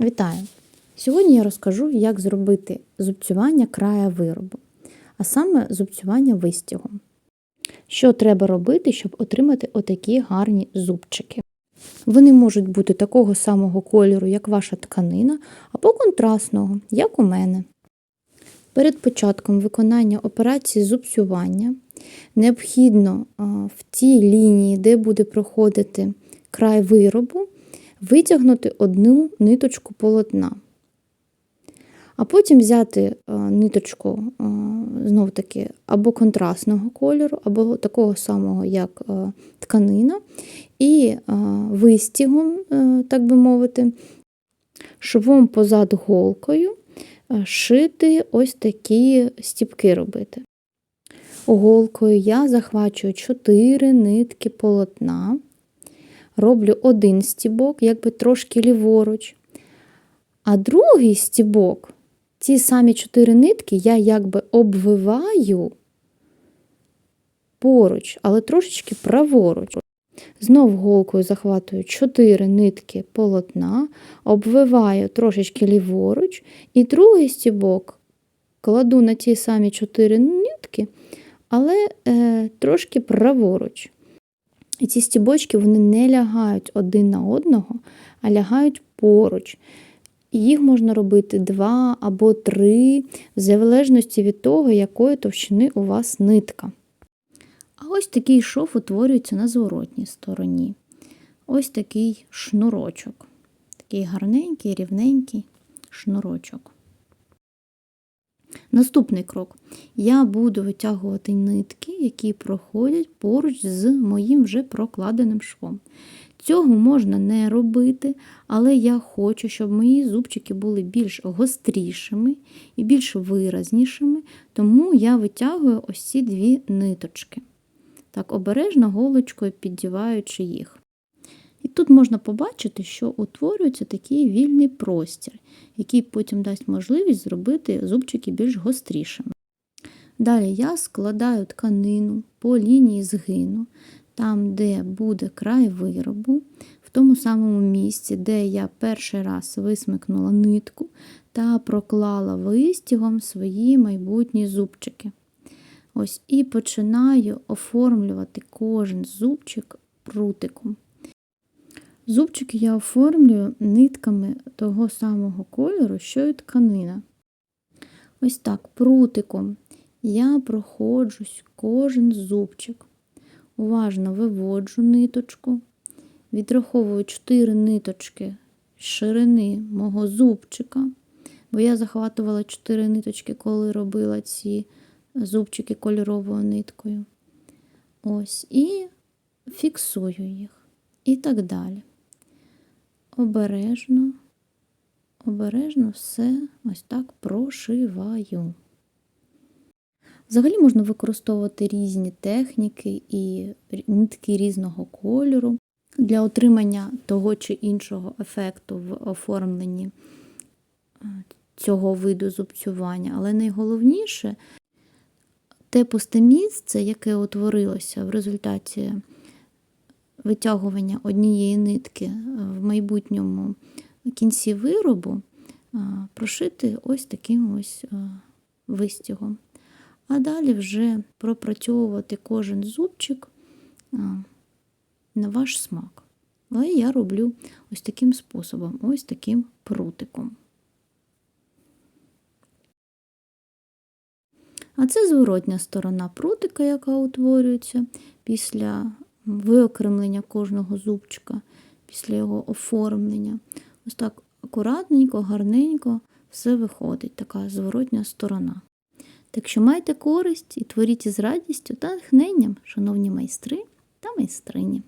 Вітаю! Сьогодні я розкажу, як зробити зубцювання края виробу, а саме зубцювання вистягом. Що треба робити, щоб отримати отакі гарні зубчики. Вони можуть бути такого самого кольору, як ваша тканина, або контрастного, як у мене. Перед початком виконання операції зубцювання необхідно в тій лінії, де буде проходити край виробу, витягнути одну ниточку полотна. А потім взяти а, ниточку знов таки або контрастного кольору, або такого самого, як а, тканина, і вистігом, так би мовити, швом позад голкою шити ось такі стіпки робити. Голкою я захвачую 4 нитки полотна, роблю один стібок, якби трошки ліворуч, а другий стібок, ці самі 4 нитки, я якби обвиваю поруч, але трошечки праворуч. Знов голкою захватую 4 нитки полотна, обвиваю трошечки ліворуч, і другий стібок кладу на ті самі 4 нитки, але е, трошки праворуч. І ці стібочки вони не лягають один на одного, а лягають поруч. І їх можна робити два або три, в залежності від того, якої товщини у вас нитка. А ось такий шов утворюється на зворотній стороні. Ось такий шнурочок. Такий гарненький, рівненький шнурочок. Наступний крок. Я буду витягувати нитки, які проходять поруч з моїм вже прокладеним швом. Цього можна не робити, але я хочу, щоб мої зубчики були більш гострішими і більш виразнішими, тому я витягую ось ці дві ниточки. Так, обережно голочкою піддіваючи їх. І тут можна побачити, що утворюється такий вільний простір, який потім дасть можливість зробити зубчики більш гострішими. Далі я складаю тканину по лінії згину, там, де буде край виробу, в тому самому місці, де я перший раз висмикнула нитку та проклала вистігом свої майбутні зубчики. Ось І починаю оформлювати кожен зубчик прутиком. Зубчики я оформлюю нитками того самого кольору, що і тканина. Ось так, прутиком я проходжусь кожен зубчик. Уважно виводжу ниточку, відраховую 4 ниточки ширини мого зубчика, бо я захватувала 4 ниточки, коли робила ці зубчики кольоровою ниткою. Ось, і фіксую їх. І так далі обережно, обережно все ось так прошиваю. Взагалі можна використовувати різні техніки і нитки різного кольору для отримання того чи іншого ефекту в оформленні цього виду зубцювання. Але найголовніше те пусте місце, яке утворилося в результаті витягування однієї нитки в майбутньому кінці виробу прошити ось таким ось вистягом. А далі вже пропрацьовувати кожен зубчик на ваш смак. Але я роблю ось таким способом, ось таким прутиком. А це зворотня сторона прутика, яка утворюється після виокремлення кожного зубчика після його оформлення. Ось так акуратненько, гарненько все виходить, така зворотня сторона. Так що майте користь і творіть із радістю та натхненням, шановні майстри та майстрині.